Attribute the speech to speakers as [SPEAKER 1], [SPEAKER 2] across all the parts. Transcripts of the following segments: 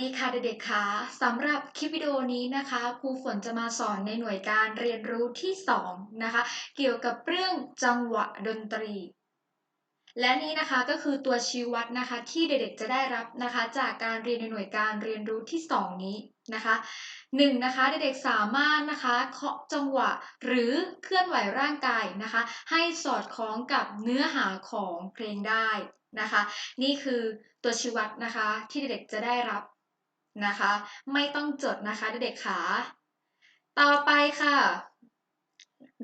[SPEAKER 1] ดีค่ะเด็กๆค่ะสำหรับคลิปวิดีโอนี้นะคะครูฝนจะมาสอนในหน่วยการเรียนรู้ที่2นะคะเกี่ยวกับเรื่องจังหวะดนตรี และนี้นะคะก็คือตัวชี้วัดนะคะที่เด็กๆจะได้รับนะคะจากการเรียนในหน่วยการเรียนรู้ที่ 2 นี้นะคะหนึ่งนะคะเด็กๆสามารถนะคะเคาะจังหวะหรือเคลื่อนไหวร่างกายนะคะ ให้สอดคล้องกับเนื้อหาของเพลงได้นะคะ นี่คือตัวชี้วัดนะคะที่เด็กๆจะได้รับ นะคะ ไม่ต้องจดนะคะเด็กๆขาต่อไปค่ะ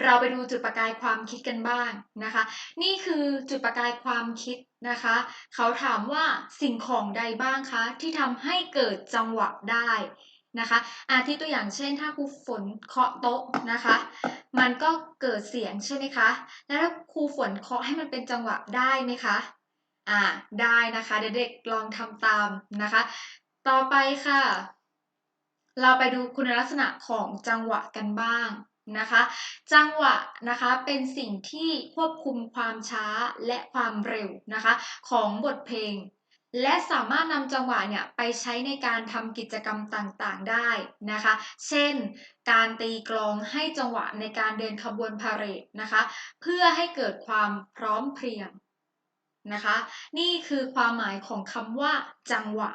[SPEAKER 1] เราไปดูจุดประกายความคิดกันบ้างนะคะ นี่คือจุดประกายความคิดนะคะ เขาถามว่าสิ่งของใดบ้างคะที่ทำให้เกิดจังหวะได้นะคะ อาทิตัวอย่างเช่นถ้าครูฝนเคาะโต๊ะนะคะ มันก็เกิดเสียงใช่ไหมคะ แล้วถ้าครูฝนเคาะให้มันเป็นจังหวะได้ไหมคะอ่าได้นะคะเด็กๆลองทำตามนะคะ ต่อไปค่ะ เราไปดูคุณลักษณะของจังหวะกันบ้างนะคะ จังหวะนะคะเป็นสิ่งที่ควบคุมความช้าและความเร็วนะคะของบทเพลง และสามารถนำจังหวะเนี่ยไปใช้ในการทำกิจกรรมต่างๆได้นะคะ เช่น การตีกลองให้จังหวะในการเดินขบวนพาเหรดนะคะ เพื่อให้เกิดความพร้อมเพรียงนะคะ นี่คือความหมายของคำว่าจังหวะ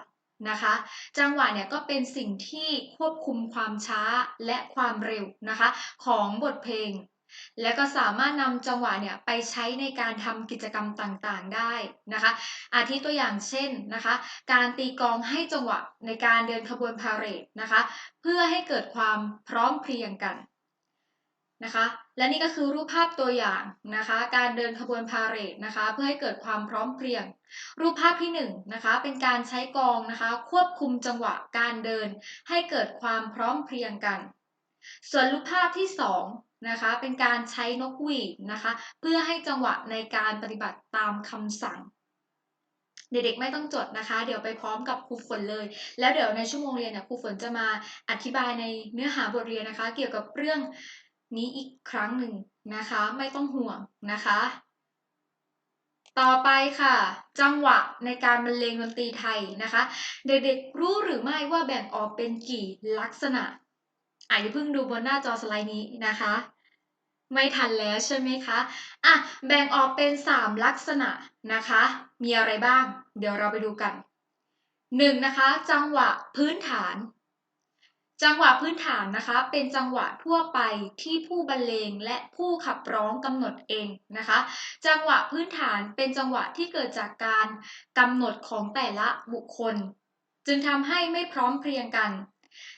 [SPEAKER 1] นะคะ จังหวะเนี่ยก็เป็นสิ่งที่ควบคุมความช้าและความเร็วนะคะ ของบทเพลง และก็สามารถนำจังหวะเนี่ยไปใช้ในการทำกิจกรรมต่างๆได้นะคะ อาทิตัวอย่างเช่นนะคะ การตีกองให้จังหวะในการเดินขบวนพาเหรดนะคะ เพื่อให้เกิดความพร้อมเพรียงกันนะคะ และนี่ก็คือรูปภาพตัวอย่างนะคะ การเดินขบวนพาเหรดนะคะ เพื่อให้เกิดความพร้อมเพรียง รูปภาพที่1นนะคะ เป็นการใช้กองนะคะ ควบคุมจังหวะการเดิน ให้เกิดความพร้อมเพรียงกัน ส่วนรูปภาพที่2นะคะ เป็นการใช้นกหวีดนะคะ เพื่อให้จังหวะในการปฏิบัติตามคำสั่งเด็กๆไม่ต้องจดนะคะ เดี๋ยวไปพร้อมกับครูฝนเลย แล้วเดี๋ยวในชั่วโมงเรียนเนี่ยครูฝนจะมาอธิบายในเนื้อหาบทเรียนนะคะ เกี่ยวกับเรื่อง นี้อีกครั้งหนึ่งนะคะ ไม่ต้องห่วงนะคะ ต่อไปค่ะ จังหวะในการบรรเลงดนตรีไทยนะคะ เด็กๆรู้หรือไม่ว่าแบ่งออกเป็นกี่ลักษณะอะอย่าเพิ่งดูบนหน้าจอสไลด์นี้นะคะ ไม่ทันแล้วใช่ไหมคะอะแบ่งออกเป็น 3 ลักษณะนะคะ มีอะไรบ้าง เดี๋ยวเราไปดูกัน 1. นะคะ จังหวะพื้นฐาน จังหวะพื้นฐานนะคะ เป็นจังหวะทั่วไปที่ผู้บรรเลงและผู้ขับร้องกำหนดเองนะคะ จังหวะพื้นฐานเป็นจังหวะที่เกิดจากการกำหนดของแต่ละบุคคล จึงทำให้ไม่พร้อมเพรียงกัน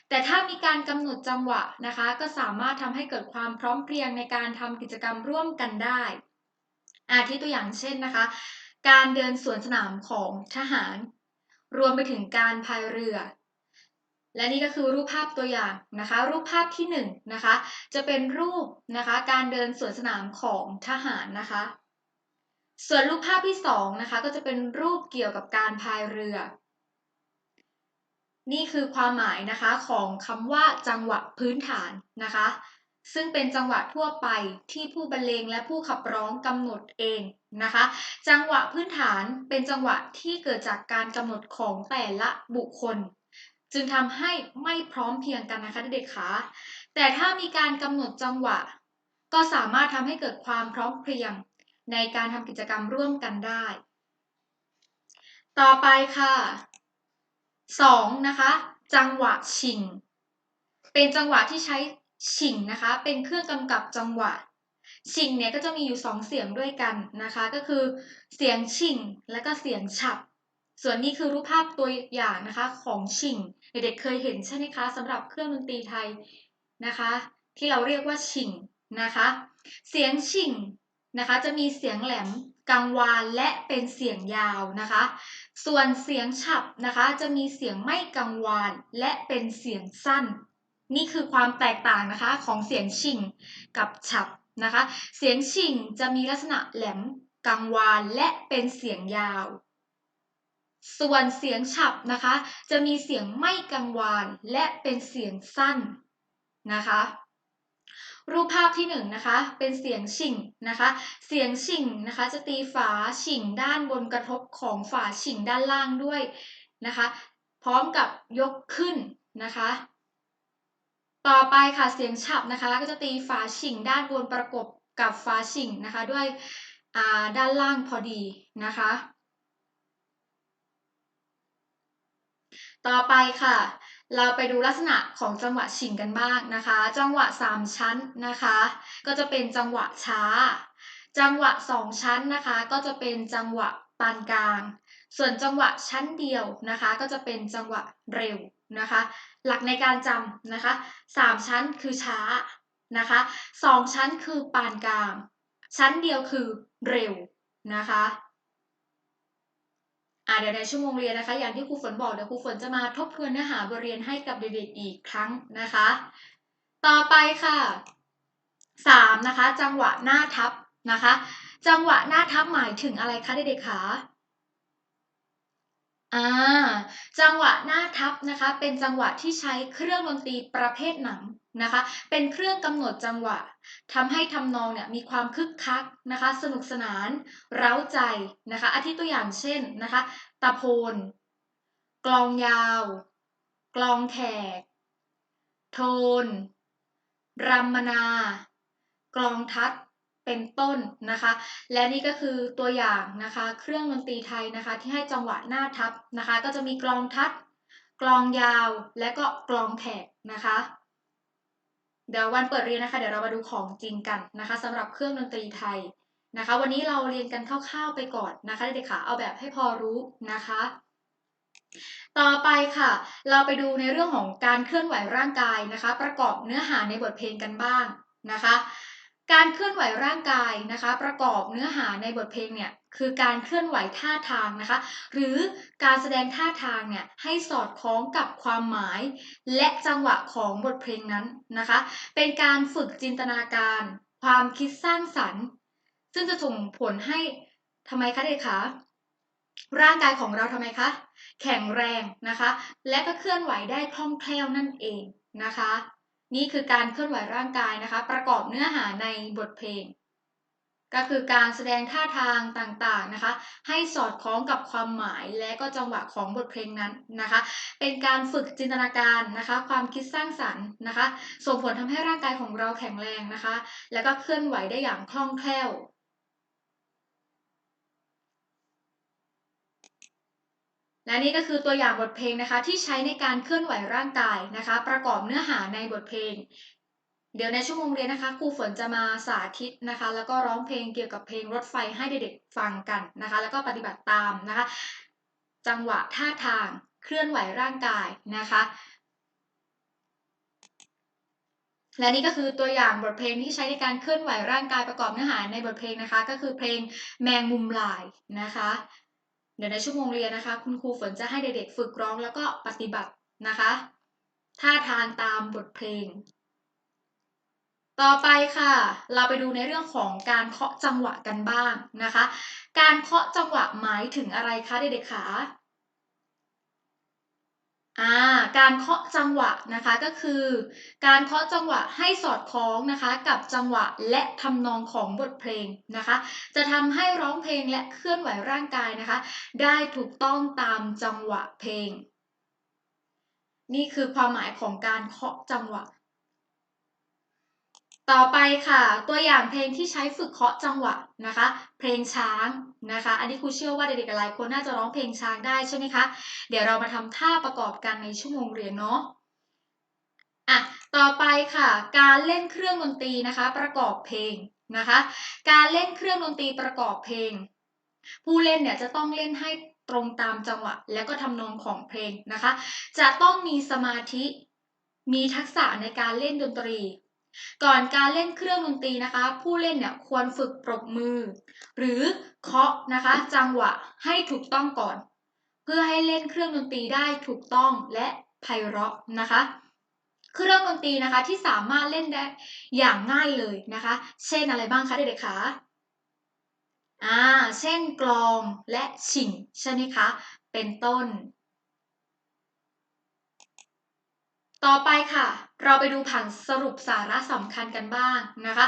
[SPEAKER 1] แต่ถ้ามีการกำหนดจังหวะนะคะ ก็สามารถทำให้เกิดความพร้อมเพรียงในการทำกิจกรรมร่วมกันได้อาทิตัวอย่างเช่นนะคะ การเดินสวนสนามของทหาร รวมไปถึงการพายเรือ และนี่ก็คือรูปภาพตัวอย่างนะคะ รูปภาพที่1นนะคะ จะเป็นรูปนะคะการเดินสวนสนามของทหารนะคะ ส่วนรูปภาพที่2นะคะก็จะเป็นรูปเกี่ยวกับการพายเรือ นี่คือความหมายนะคะของคำว่าจังหวะพื้นฐานนะคะ ซึ่งเป็นจังหวะทั่วไปที่ผู้บรรเลงและผู้ขับร้องกำหนดเองนะคะ จังหวะพื้นฐานเป็นจังหวะที่เกิดจากการกำหนดของแต่ละบุคคล จึงทำให้ไม่พร้อมเพียงกันนะคะเด็กๆคะแต่ถ้ามีการกำหนดจังหวะ ก็สามารถทำให้เกิดความพร้อมเพรียงในการทำกิจกรรมร่วมกันได้ ต่อไปค่ะ 2. นะคะ จังหวะชิง เป็นจังหวะที่ใช้ชิงนะคะ เป็นเครื่องกำกับจังหวะชิงเนี่ยก็จะมีอยู่ 2 เสียงด้วยกันนะคะ ก็คือเสียงชิงและก็เสียงฉับ ส่วนนี้คือรูปภาพตัวอย่างนะคะของชิงเด็กๆเคยเห็นใช่ไหมคะสำหรับเครื่องดนตรีไทยนะคะ ที่เราเรียกว่าชิงนะคะ เสียงชิงนะคะ จะมีเสียงแหลมกังวานและเป็นเสียงยาวนะคะ ส่วนเสียงฉับนะคะ จะมีเสียงไม่กังวานและเป็นเสียงสั้น นี่คือความแตกต่างนะคะของเสียงชิงกับฉับนะคะ เสียงชิงจะมีลักษณะแหลมกังวานและเป็นเสียงยาว ส่วนเสียงฉับนะคะ จะมีเสียงไม่กังวานและเป็นเสียงสั้นนะคะ รูปภาพที่1นนะคะเป็นเสียงชิ่งนะคะ เสียงชิ่งนะคะ จะตีฝาชิ่งด้านบนกระทบของฝาชิ่งด้านล่างด้วยนะคะ พร้อมกับยกขึ้นนะคะ ต่อไปค่ะเสียงฉับนะคะ ก็จะตีฝาชิงด้านบนประกบกับฝาชิงนะคะ ด้วยด้านล่างพอดีนะคะ ต่อไปค่ะ เราไปดูลักษณะของจังหวะชิงกันบ้างนะคะ จังหวะ 3 ชั้นนะคะ ก็จะเป็นจังหวะช้า จังหวะ 2 ชั้นนะคะ ก็จะเป็นจังหวะปานกลาง ส่วนจังหวะชั้นเดียวนะคะ ก็จะเป็นจังหวะเร็วนะคะ หลักในการจำนะคะ 3 ชั้นคือช้านะคะ2ชั้นคือปานกลาง ชั้นเดียวคือเร็วนะคะ อ่าเดี๋ยวในชั่วโมงเรียนนะคะ อย่างที่ครูฝนบอกเดี๋ยวครูฝนจะมาทบทวนเนื้อหาบทเรียนให้กับเด็กๆอีกครั้งนะคะ ต่อไปค่ะสามนะคะ จังหวะหน้าทับนะคะ จังหวะหน้าทับหมายถึงอะไรคะเด็กๆคะ อ่าจังหวะหน้าทับนะคะ เป็นจังหวะที่ใช้เครื่องดนตรีประเภทหนังนะคะ เป็นเครื่องกำหนดจังหวะทำให้ทำนองเนี่ยมีความคึกคักนะคะ สนุกสนานเร้าใจนะคะอาทิตัวอย่างเช่นนะคะตะโพน กลองยาว กลองแขก โทนรำมนา กลองทัด เป็นต้นนะคะ และนี่ก็คือตัวอย่างนะคะ เครื่องดนตรีไทยนะคะ ที่ให้จังหวะหน้าทับนะคะ ก็จะมีกลองทัด กลองยาว และก็กลองแขกนะคะ เดี๋ยววันเปิดเรียนนะคะ เดี๋ยวเรามาดูของจริงกันนะคะสำหรับเครื่องดนตรีไทยนะคะ วันนี้เราเรียนกันคร่าวๆไปก่อนนะคะเด็กๆค่ะเอาแบบให้พอรู้นะคะต่อไปค่ะ เราไปดูในเรื่องของการเคลื่อนไหวร่างกายนะคะ ประกอบเนื้อหาในบทเพลงกันบ้างนะคะ การเคลื่อนไหวร่างกายนะคะ ประกอบเนื้อหาในบทเพลงเนี่ยคือการเคลื่อนไหวท่าทางนะคะ หรือการแสดงท่าทางเนี่ยให้สอดคล้องกับความหมาย และจังหวะของบทเพลงนั้นนะคะ เป็นการฝึกจินตนาการ ความคิดสร้างสรรค์ ซึ่งจะส่งผลให้ทำไมคะเด็กคะร่างกายของเราทำไมคะ แข็งแรงนะคะ และก็เคลื่อนไหวได้คล่องแคล่วนั่นเองนะคะ นี่คือการเคลื่อนไหวร่างกายนะคะ ประกอบเนื้อหาในบทเพลง ก็คือการแสดงท่าทางต่างๆนะคะ ให้สอดคล้องกับความหมายและก็จังหวะของบทเพลงนั้นนะคะ เป็นการฝึกจินตนาการนะคะ ความคิดสร้างสรรค์นะคะ ส่งผลทำให้ร่างกายของเราแข็งแรงนะคะ แล้วก็เคลื่อนไหวได้อย่างคล่องแคล่ว และนี่ก็คือตัวอย่างบทเพลงนะคะที่ใช้ในการเคลื่อนไหวร่างกายนะคะ ประกอบเนื้อหาในบทเพลง เดี๋ยวในชั่วโมงเรียนนะคะครูฝนจะมาสาธิตนะคะ แล้วก็ร้องเพลงเกี่ยวกับเพลงรถไฟให้เด็กๆฟังกันนะคะ แล้วก็ปฏิบัติตามนะคะ จังหวะท่าทางเคลื่อนไหวร่างกายนะคะ และนี่ก็คือตัวอย่างบทเพลงที่ใช้ในการเคลื่อนไหวร่างกายประกอบเนื้อหาในบทเพลงนะคะ ก็คือเพลงแมงมุมลายนะคะ เดี๋ยวในชั่วโมงเรียนนะคะ คุณครูฝนจะให้เด็กๆฝึกร้องแล้วก็ปฏิบัตินะคะท่าทางตามบทเพลง ต่อไปค่ะ เราไปดูในเรื่องของการเคาะจังหวะกันบ้างนะคะ การเคาะจังหวะหมายถึงอะไรคะเด็กๆคะ อ่าการเคาะจังหวะนะคะก็คือ การเคาะจังหวะให้สอดคล้องนะคะกับจังหวะและทำนองของบทเพลงนะคะ จะทำให้ร้องเพลงและเคลื่อนไหวร่างกายนะคะ ได้ถูกต้องตามจังหวะเพลง นี่คือความหมายของการเคาะจังหวะ ต่อไปค่ะ ตัวอย่างเพลงที่ใช้ฝึกเคาะจังหวะนะคะ เพลงช้างนะคะ อันนี้ครูเชื่อว่าเด็กๆหลายคนน่าจะร้องเพลงช้างได้ใช่ไหมคะ เดี๋ยวเรามาทำท่าประกอบกันในชั่วโมงเรียนเนาะอะต่อไปค่ะ การเล่นเครื่องดนตรีนะคะ ประกอบเพลงนะคะ การเล่นเครื่องดนตรีประกอบเพลง ผู้เล่นเนี่ยจะต้องเล่นให้ตรงตามจังหวะ แล้วก็ทำนองของเพลงนะคะ จะต้องมีสมาธิมีทักษะในการเล่นดนตรี ก่อนการเล่นเครื่องดนตรีนะคะ ผู้เล่นเนี่ยควรฝึกปรบมือ หรือเคาะนะคะ จังหวะให้ถูกต้องก่อน เพื่อให้เล่นเครื่องดนตรีได้ถูกต้องและไพเราะนะคะ เครื่องดนตรีนะคะที่สามารถเล่นได้อย่างง่ายเลยนะคะ เช่นอะไรบ้างคะเด็กๆคะอ่า เช่นกลองและฉิงใช่ไหมคะ เป็นต้น ต่อไปค่ะ เราไปดูผังสรุปสาระสำคัญกันบ้างนะคะ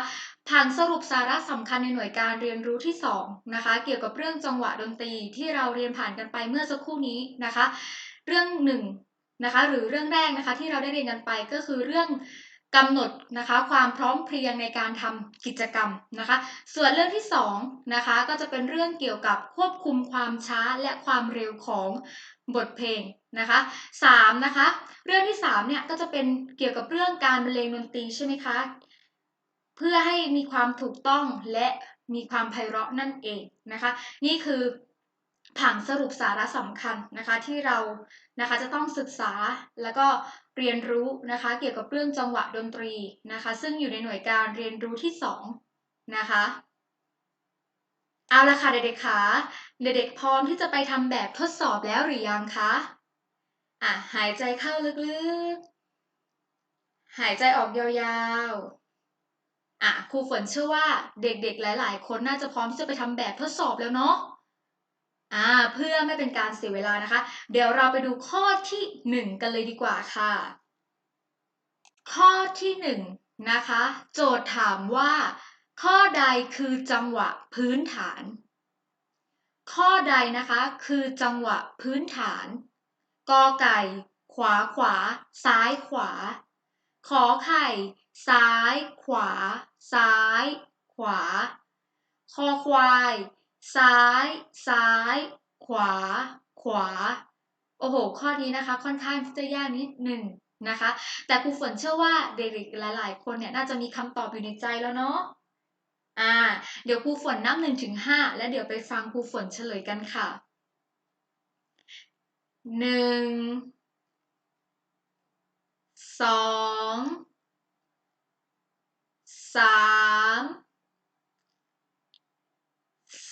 [SPEAKER 1] ผังสรุปสาระสำคัญในหน่วยการเรียนรู้ที่2นะคะ เกี่ยวกับเรื่องจังหวะดนตรีที่เราเรียนผ่านกันไปเมื่อสักครู่นี้นะคะ เรื่องหนึ่งนะคะหรือเรื่องแรกนะคะที่เราได้เรียนกันไปก็คือเรื่องกำหนดนะคะความพร้อมเพรียงในการทำกิจกรรมนะคะ ส่วนเรื่องที่2นะคะก็จะเป็นเรื่องเกี่ยวกับควบคุมความช้าและความเร็วของ บทเพลงนะคะ3นะคะ เรื่องที่3เนี่ยก็จะเป็นเกี่ยวกับเรื่องการบรรเลงดนตรีใช่ไหมคะเพื่อให้มีความถูกต้องและมีความไพเราะนั่นเองนะคะ นี่คือผังสรุปสาระสำคัญนะคะที่เรานะคะจะต้องศึกษาแล้วก็เรียนรู้นะคะเกี่ยวกับเรื่องจังหวะดนตรีนะคะ ซึ่งอยู่ในหน่วยการเรียนรู้ที่ 2 นะคะ เอาละค่ะเด็กๆคะเด็กๆพร้อมที่จะไปทำแบบทดสอบแล้วหรือยังคะ อะหายใจเข้าลึกๆ หายใจออกยาวๆ อะครูฝนเชื่อว่าเด็กๆ หลาย ๆ คนน่าจะพร้อมที่จะไปทำแบบทดสอบแล้วเนาะ อ่าเพื่อไม่เป็นการเสียเวลานะคะ เดี๋ยวเราไปดูข้อที่หนึ่งกันเลยดีกว่าค่ะ ข้อที่หนึ่งนะคะ โจทย์ถามว่า ข้อใดคือจังหวะพื้นฐาน ข้อใดนะคะคือจังหวะพื้นฐาน กอไก่ ขวาขวา ซ้ายขวา ขอไข่ ซ้าย ขวา ซ้าย ขวา คอควาย ซ้าย ซ้าย ขวา ขวา โอ้โห ข้อนี้นะคะ ค่อนข้างที่จะยากนิดหนึ่งนะคะ แต่ครูฝนเชื่อว่าเด็กๆหลาย ๆ คนเนี่ยน่าจะมีคำตอบอยู่ในใจแล้วเนาะ อ่า เดี๋ยวครูฝนนับหนึ่งถึงห้าแล้วเดี๋ยวไปฟังครูฝนเฉลยกันค่ะหนึ่งสองสาม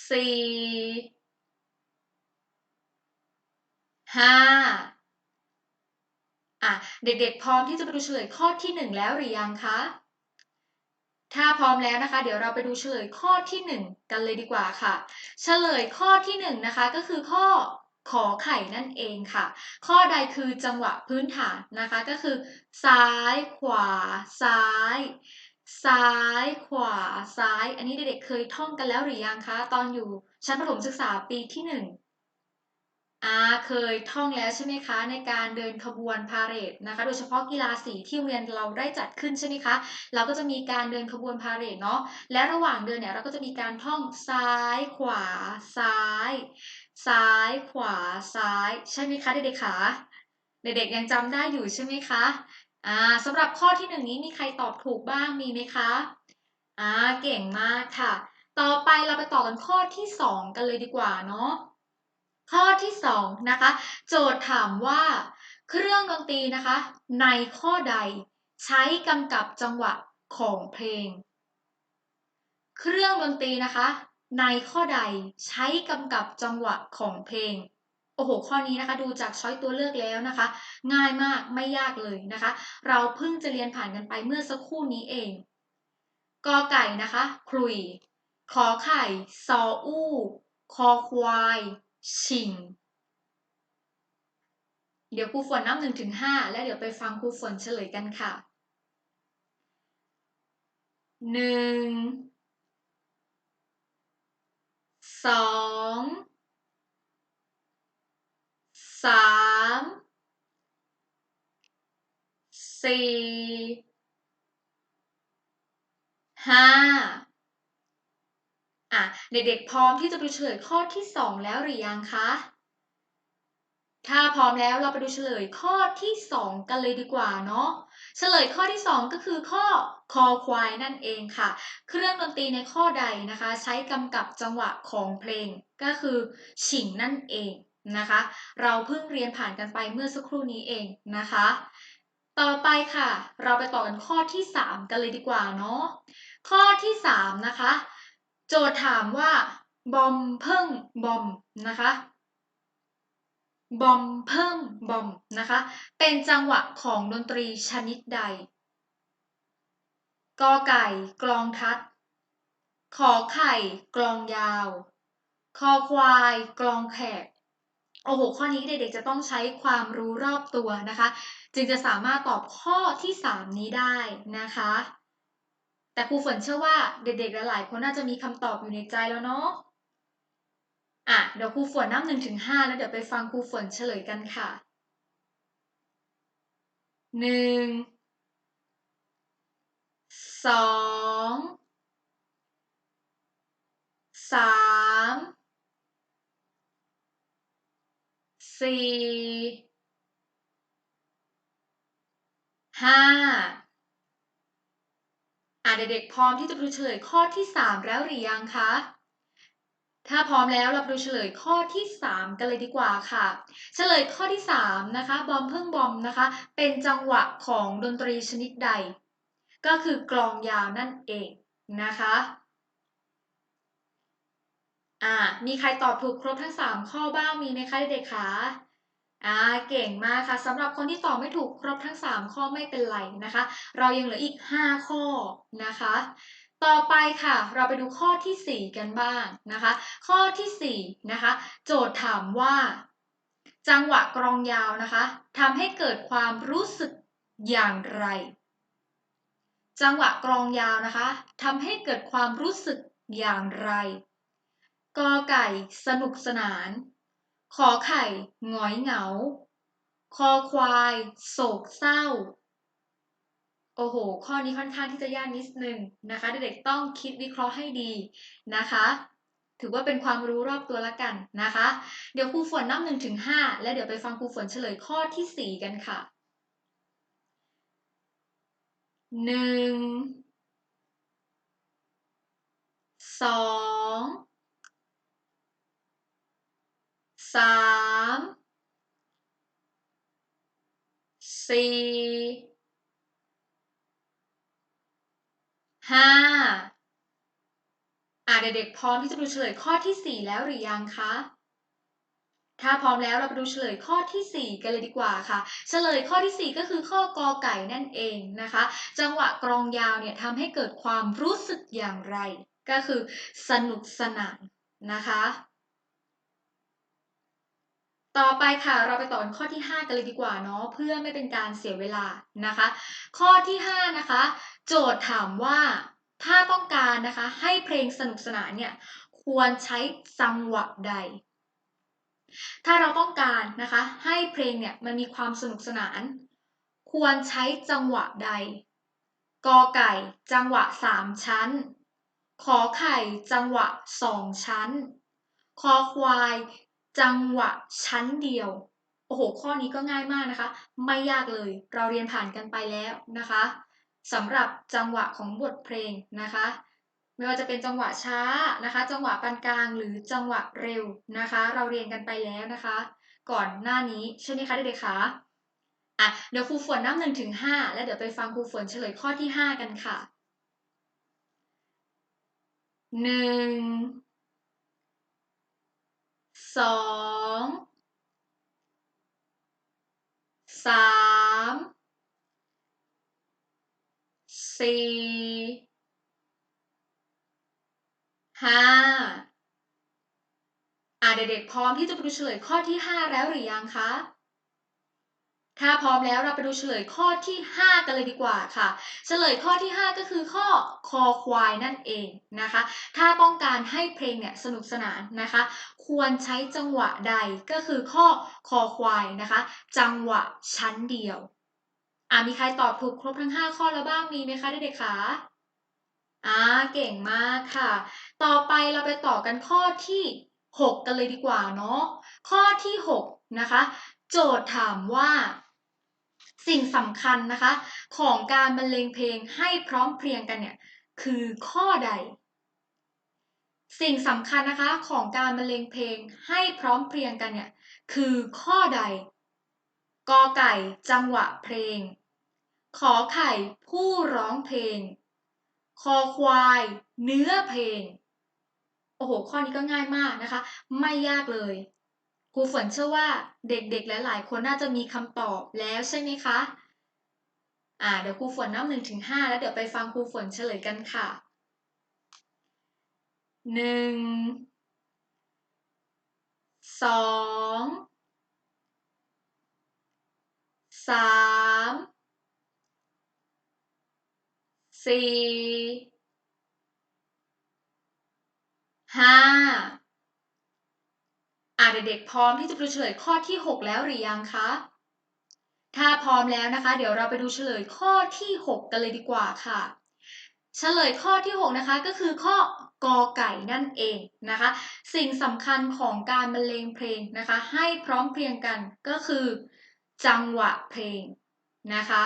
[SPEAKER 1] สี่ห้าอะ เด็กๆ พร้อมที่จะไปดูเฉลยข้อที่หนึ่งแล้วหรือยังคะ ถ้าพร้อมแล้วนะคะ เดี๋ยวเราไปดูเฉลยข้อที่หนึ่งกันเลยดีกว่าค่ะ เฉลยข้อที่หนึ่งนะคะก็คือข้อขอไข่นั่นเองค่ะ ข้อใดคือจังหวะพื้นฐานนะคะก็คือ ซ้ายขวา ซ้าย ซ้ายขวา ซ้าย อันนี้เด็กๆเคยท่องกันแล้วหรือยังคะ ตอนอยู่ชั้นประถมศึกษาปีที่หนึ่ง อาเคยท่องแล้วใช่ไหมคะ ในการเดินขบวนพาเหรดนะคะ โดยเฉพาะกีฬาสีที่โรงเรียนเราได้จัดขึ้นใช่ไหมคะ เราก็จะมีการเดินขบวนพาเหรดเนาะและระหว่างเดินเนี่ยเราก็จะมีการท่องซ้ายขวา ซ้าย ซ้ายขวาซ้าย ใช่ไหมคะเด็กๆคะเด็กๆยังจำได้อยู่ใช่ไหมคะอ่าสำหรับข้อที่หนึ่งนี้มีใครตอบถูกบ้างมีไหมคะอ่าเก่งมากค่ะ ต่อไปเราไปต่อกันข้อที่สองกันเลยดีกว่าเนาะ ข้อที่สองนะคะโจทย์ถามว่า เครื่องดนตรีนะคะ ในข้อใดใช้กำกับจังหวะของเพลง เครื่องดนตรีนะคะ ในข้อใดใช้กำกับจังหวะของเพลงโอ้โห ข้อนี้นะคะดูจากช้อยตัวเลือกแล้วนะคะ ง่ายมากไม่ยากเลยนะคะ เราเพิ่งจะเรียนผ่านกันไปเมื่อสักครู่นี้เองกอไก่นะคะคลุยขอไข่ซออู้ คอควาย ชิง เดี๋ยวครูฝนนับหนึ่งถึงห้าแล้วเดี๋ยวไปฟังครูฝนเฉลยกันค่ะหนึ่งสองสามสี่ห้า อะเด็กๆพร้อมที่จะไปเฉลยข้อที่สองแล้วหรือยังคะ ถ้าพร้อมแล้วเราไปดูเฉลยข้อที่สองกันเลยดีกว่าเนาะเฉลยข้อที่สองก็คือข้อคอควายนั่นเองค่ะ เครื่องดนตรีในข้อใดนะคะ ใช้กำกับจังหวะของเพลงก็คือฉิงนั่นเองนะคะ เราเพิ่งเรียนผ่านกันไปเมื่อสักครู่นี้เองนะคะ ต่อไปค่ะ เราไปต่อกันข้อที่ 3 กันเลยดีกว่าเนาะข้อที่ 3 นะคะ โจทย์ถามว่า บอมเพิ่งบอมนะคะบอมเพิ่มบอมนะคะ เป็นจังหวะของดนตรีชนิดใดกอไก่ กลองทัด ขอไข่ กลองยาว คอควาย กลองแขก โอ้โห ข้อนี้เด็กๆจะต้องใช้ความรู้รอบตัวนะคะ จึงจะสามารถตอบข้อที่ 3 นี้ได้นะคะ แต่ครูฝนเชื่อว่าเด็กๆหลายๆคนน่าจะมีคำตอบอยู่ในใจแล้วเนาะอะเดี๋ยวครูฝนนับหนึ่งถึงห้าแล้วเดี๋ยวไปฟังครูฝนเฉลยกันค่ะหนึ่งสองสามสี่ห้า อะเด็กๆพร้อมที่จะไปเฉลยข้อที่ 3 แล้วหรือยังคะ ถ้าพร้อมแล้วเราไปดูเฉลยข้อที่ 3 กันเลยดีกว่าค่ะ เฉลยข้อที่ 3 นะคะ บอมเพิ่งบอมนะคะ เป็นจังหวะของดนตรีชนิดใด ก็คือกลองยาวนั่นเองนะคะอ่ามีใครตอบถูกครบทั้ง 3 ข้อบ้างมีไหมคะเด็กๆคะ อ่าเก่งมากค่ะสำหรับคนที่ตอบไม่ถูกครบทั้ง 3 ข้อไม่เป็นไรนะคะ เรายังเหลืออีก 5 ข้อนะคะ ต่อไปค่ะ เราไปดูข้อที่ 4 กันบ้างนะคะ ข้อที่4นะคะ โจทย์ถามว่า จังหวะกรองยาวนะคะทำให้เกิดความรู้สึกอย่างไร จังหวะกรองยาวนะคะทำให้เกิดความรู้สึกอย่างไรกอไก่สนุกสนาน ขอไข่หงอยเหงา คอควาย โศกเศร้า โอ้โห ข้อนี้ค่อนข้างที่จะยากนิดนึงนะคะ เด็กๆต้องคิดวิเคราะห์ให้ดีนะคะ ถือว่าเป็นความรู้รอบตัวละกันนะคะ เดี๋ยวครูฝนนับหนึ่งถึงห้าและเดี๋ยวไปฟังครูฝนเฉลยข้อที่สี่กันค่ะหนึ่งสอง สามสี่ห้าอ่าเด็กๆพร้อมที่จะดูเฉลยข้อที่ 4 แล้วหรือยังคะ ถ้าพร้อมแล้วเราไปดูเฉลยข้อที่ 4 กันเลยดีกว่าค่ะ เฉลยข้อที่ 4 ก็คือข้อกอไก่นั่นเองนะคะ จังหวะกรองยาวเนี่ยทำให้เกิดความรู้สึกอย่างไร ก็คือสนุกสนานนะคะ ต่อไปค่ะเราไปต่อกันข้อที่ 5 กันเลยดีกว่าเนาะเพื่อไม่เป็นการเสียเวลานะคะ ข้อที่ 5 นะคะ โจทย์ถามว่าถ้าต้องการนะคะให้เพลงสนุกสนานเนี่ยควรใช้จังหวะใด ถ้าเราต้องการนะคะให้เพลงเนี่ยมันมีความสนุกสนาน ควรใช้จังหวะใดกอไก่จังหวะ 3 ชั้น ขอไข่จังหวะ 2 ชั้น คอควาย จังหวะชั้นเดียว โอ้โห ข้อนี้ก็ง่ายมากนะคะ ไม่ยากเลย เราเรียนผ่านกันไปแล้วนะคะสำหรับจังหวะของบทเพลงนะคะ ไม่ว่าจะเป็นจังหวะช้านะคะ จังหวะปานกลางหรือจังหวะเร็วนะคะ เราเรียนกันไปแล้วนะคะ ก่อนหน้านี้ใช่ไหมคะเด็กๆคะอะเดี๋ยวครูฝนนับหนึ่งถึงห้าแล้วเดี๋ยวไปฟังครูฝนเฉลยข้อที่ห้ากันค่ะหนึ่ง สองสามสี่ห้าอ่าเด็กๆพร้อมที่จะไปดูเฉลยข้อที่ห้าแล้วหรือยังคะ ถ้าพร้อมแล้วเราไปดูเฉลยข้อที่ 5 กันเลยดีกว่าค่ะ เฉลยข้อที่ 5 ก็คือข้อคอควายนั่นเองนะคะ ถ้าต้องการให้เพลงเนี่ยสนุกสนานนะคะ ควรใช้จังหวะใดก็คือข้อคอควายนะคะ จังหวะชั้นเดียวอ่ามีใครตอบถูกครบทั้ง 5 ข้อแล้วบ้างมีไหมคะเด็กๆคะอ่าเก่งมากค่ะ ต่อไปเราไปต่อกันข้อที่ 6 กันเลยดีกว่าเนาะข้อที่ 6 นะคะ โจทย์ถามว่า สิ่งสำคัญนะคะ ของการบรรเลงเพลงให้พร้อมเพรียงกันเนี่ยคือข้อใด สิ่งสำคัญนะคะของการบรรเลงเพลงให้พร้อมเพรียงกันเนี่ยคือข้อใดกอไก่จังหวะเพลง ขอไข่ผู้ร้องเพลง คอควายเนื้อเพลง โอ้โห ข้อนี้ก็ง่ายมากนะคะ ไม่ยากเลย ครูฝนเชื่อว่าเด็กๆและหลายคนน่าจะมีคำตอบแล้วใช่ไหมคะ อ่าเดี๋ยวครูฝนนับหนึ่งถึงห้าแล้วเดี๋ยวไปฟังครูฝนเฉลยกันค่ะหนึ่งสองสามสี่ห้า อาเด็กๆพร้อมที่จะไปเฉลยข้อที่ 6 แล้วหรือยังคะ ถ้าพร้อมแล้วนะคะ เดี๋ยวเราไปดูเฉลยข้อที่ 6 กันเลยดีกว่าค่ะ เฉลยข้อที่ 6 นะคะก็คือข้อกอไก่นั่นเองนะคะ สิ่งสำคัญของการบรรเลงเพลงนะคะ ให้พร้อมเพรียงกันก็คือ จังหวะเพลงนะคะ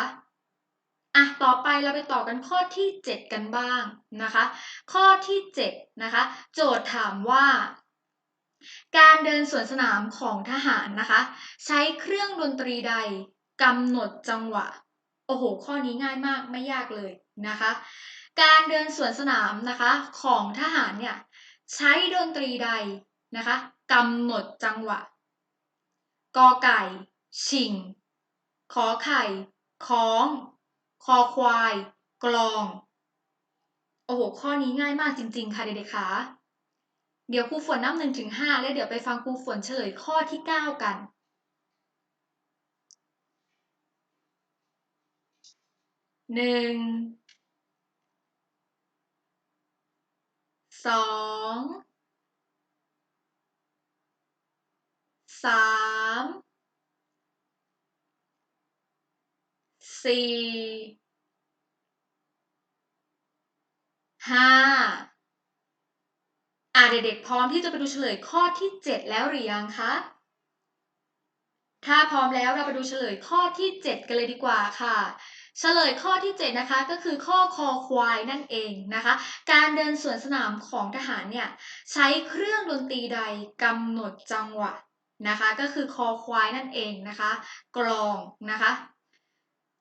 [SPEAKER 1] อะต่อไปเราไปต่อกันข้อที่ 7 กันบ้างนะคะ ข้อที่7นะคะ โจทย์ถามว่า การเดินสวนสนามของทหารนะคะ ใช้เครื่องดนตรีใดกำหนดจังหวะ โอ้โห ข้อนี้ง่ายมากไม่ยากเลยนะคะ การเดินสวนสนามนะคะของทหารเนี่ยใช้ดนตรีใดนะคะกำหนดจังหวะกอไก่ ชิง ขอไข่คล้อง คอควาย กลอง โอ้โห ข้อนี้ง่ายมากจริง ๆ ค่ะเด็กๆคะ เดี๋ยวครูฝนนับหนึ่งถึงห้าแล้วเดี๋ยวไปฟังครูฝนเฉลยข้อที่เก้ากัน หนึ่ง สอง สาม สี่ ห้า อ่าเด็กๆพร้อมที่จะไปดูเฉลยข้อที่ 7 แล้วหรือยังคะ ถ้าพร้อมแล้วเราไปดูเฉลยข้อที่ 7 กันเลยดีกว่าค่ะเฉลยข้อที่ 7 นะคะก็คือข้อคอควายนั่นเองนะคะ การเดินสวนสนามของทหารเนี่ยใช้เครื่องดนตรีใดกำหนดจังหวะนะคะ ก็คือคอควายนั่นเองนะคะ กลองนะคะ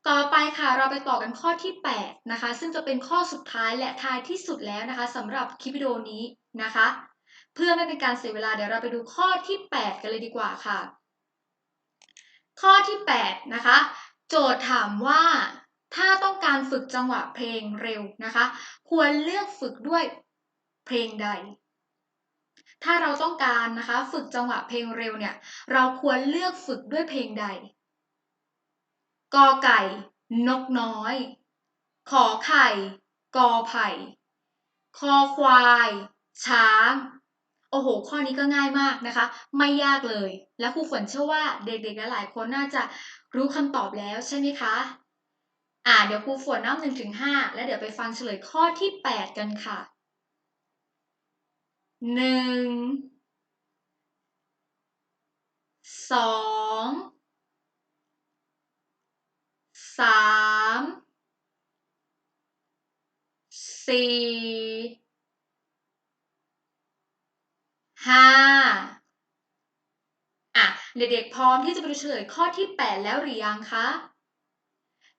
[SPEAKER 1] ต่อไปค่ะเราไปต่อกันข้อที่ 8 นะคะ ซึ่งจะเป็นข้อสุดท้ายและท้ายที่สุดแล้วนะคะสำหรับคลิปวิดีโอนี้นะคะ เพื่อไม่เป็นการเสียเวลาเดี๋ยวเราไปดูข้อที่ 8 กันเลยดีกว่าค่ะ ข้อที่ 8 นะคะ โจทย์ถามว่าถ้าต้องการฝึกจังหวะเพลงเร็วนะคะ ควรเลือกฝึกด้วยเพลงใด ถ้าเราต้องการนะคะ ฝึกจังหวะเพลงเร็วเนี่ย เราควรเลือกฝึกด้วยเพลงใด กอไก่ นกน้อย ขอไข่ กอไผ่ คอควาย ช้าง โอ้โห ข้อนี้ก็ง่ายมากนะคะ ไม่ยากเลย และครูฝนเชื่อว่าเด็กๆหลายคนน่าจะรู้คำตอบแล้วใช่ไหมคะ อ่า เดี๋ยวครูฝนนับหนึ่งถึงห้าแล้วเดี๋ยวไปฟังเฉลยข้อที่แปดกันค่ะหนึ่งสอง สามสี่ห้าอะ เด็กๆพร้อมที่จะไปดูเฉลยข้อที่ 8 แล้วหรือยังคะ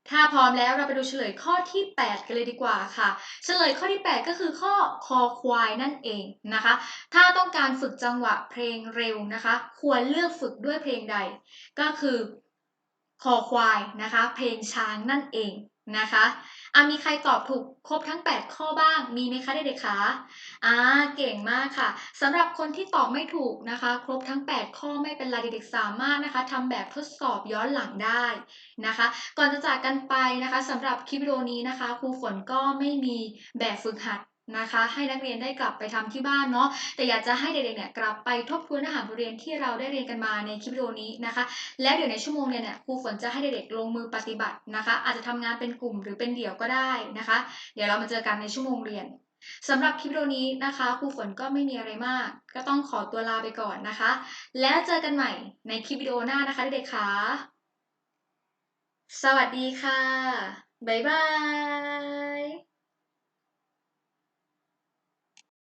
[SPEAKER 1] ถ้าพร้อมแล้วเราไปดูเฉลยข้อที่ 8 กันเลยดีกว่าค่ะ เฉลยข้อที่ 8 ก็คือข้อคอควายนั่นเองนะคะ ถ้าต้องการฝึกจังหวะเพลงเร็วนะคะ ควรเลือกฝึกด้วยเพลงใด ก็คือ คอควายนะคะ เพลงช้างนั่นเองนะคะอะมีใครตอบถูกครบทั้ง 8 ข้อบ้าง มีไหมคะเด็กๆคะอ่าเก่งมากค่ะสำหรับคนที่ตอบไม่ถูกนะคะ ครบทั้ง 8 ข้อไม่เป็นไรเด็กๆสามารถนะคะทำแบบทดสอบย้อนหลังได้นะคะ ก่อนจะจากกันไปนะคะสำหรับคลิปวิดีโอนี้นะคะครูฝนก็ไม่มีแบบฝึกหัด นะคะ ให้นักเรียนได้กลับไปทำที่บ้านเนาะแต่อยากจะให้เด็กๆเนี่ยกลับไปทบทวนเนื้อหาบทเรียนที่เราได้เรียนกันมาในคลิปวิดีโอนี้นะคะ และเดี๋ยวในชั่วโมงเรียนเนี่ยครูฝนจะให้เด็กๆลงมือปฏิบัตินะคะ อาจจะทำงานเป็นกลุ่มหรือเป็นเดี่ยวก็ได้นะคะ เดี๋ยวเรามาเจอกันในชั่วโมงเรียนสำหรับคลิปวิดีโอนี้นะคะครูฝนก็ไม่มีอะไรมาก ก็ต้องขอตัวลาไปก่อนนะคะ แล้วเจอกันใหม่ในคลิปวิดีโอหน้านะคะเด็กๆค่ะสวัสดีค่ะ บ๊ายบาย